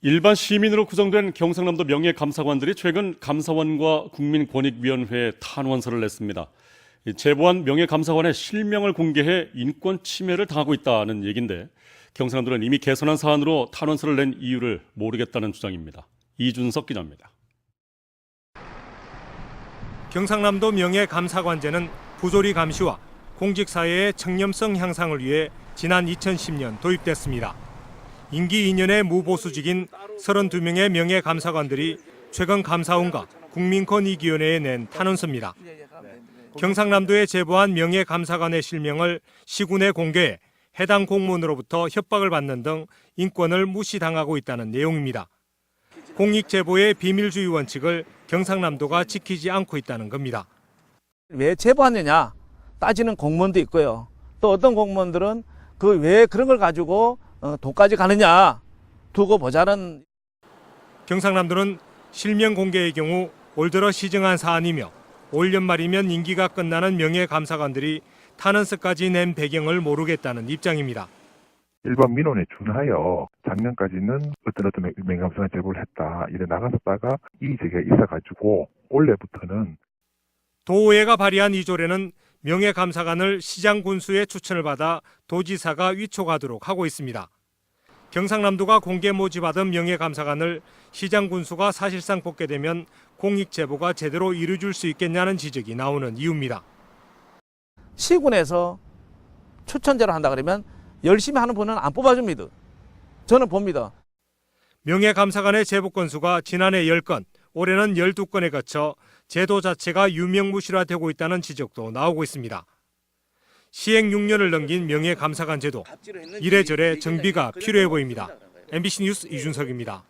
일반 시민으로 구성된 경상남도 명예감사관들이 최근 감사원과 국민권익위원회에 탄원서를 냈습니다. 이 제보한 명예감사관의 실명을 공개해 인권 침해를 당하고 있다는 얘기인데 경상남도는 이미 개선한 사안으로 탄원서를 낸 이유를 모르겠다는 주장입니다. 이준석 기자입니다. 경상남도 명예감사관제는 부조리 감시와 공직사회의 청렴성 향상을 위해 지난 2010년 도입됐습니다. 임기 2년의 무보수직인 32명의 명예 감사관들이 최근 감사원과 국민권익위원회에 낸 탄원서입니다. 경상남도에 제보한 명예 감사관의 실명을 시군에 공개해 해당 공무원으로부터 협박을 받는 등 인권을 무시당하고 있다는 내용입니다. 공익 제보의 비밀주의 원칙을 경상남도가 지키지 않고 있다는 겁니다. 왜 제보하느냐 따지는 공무원도 있고요. 또 어떤 공무원들은 그 왜 그런 걸 가지고 어, 돈까지 가느냐 두고 보자는 경상남도는 실명 공개의 경우 올 들어 시정한 사안이며 올 연말이면 임기가 끝나는 명예감사관들이 탄원서까지 낸 배경을 모르겠다는 입장입니다. 일반 민원에 준하여 작년까지는 어떤 어떤 맹감성을 제보를 했다. 이래 나갔었다가 이 제기가 있어가지고 올해부터는 도의회가 발의한 이 조례는 명예감사관을 시장 군수의 추천을 받아 도지사가 위촉하도록 하고 있습니다. 경상남도가 공개 모집하던 명예감사관을 시장 군수가 사실상 뽑게 되면 공익 제보가 제대로 이루어질 수 있겠냐는 지적이 나오는 이유입니다. 시군에서 추천제로 한다 그러면 열심히 하는 분은 안 뽑아줍니다. 저는 봅니다. 명예감사관의 제보 건수가 지난해 10건, 올해는 12건에 거쳐 제도 자체가 유명무실화되고 있다는 지적도 나오고 있습니다. 시행 6년을 넘긴 명예감사관 제도, 이래저래 정비가 필요해 보입니다. MBC 뉴스 이준석입니다.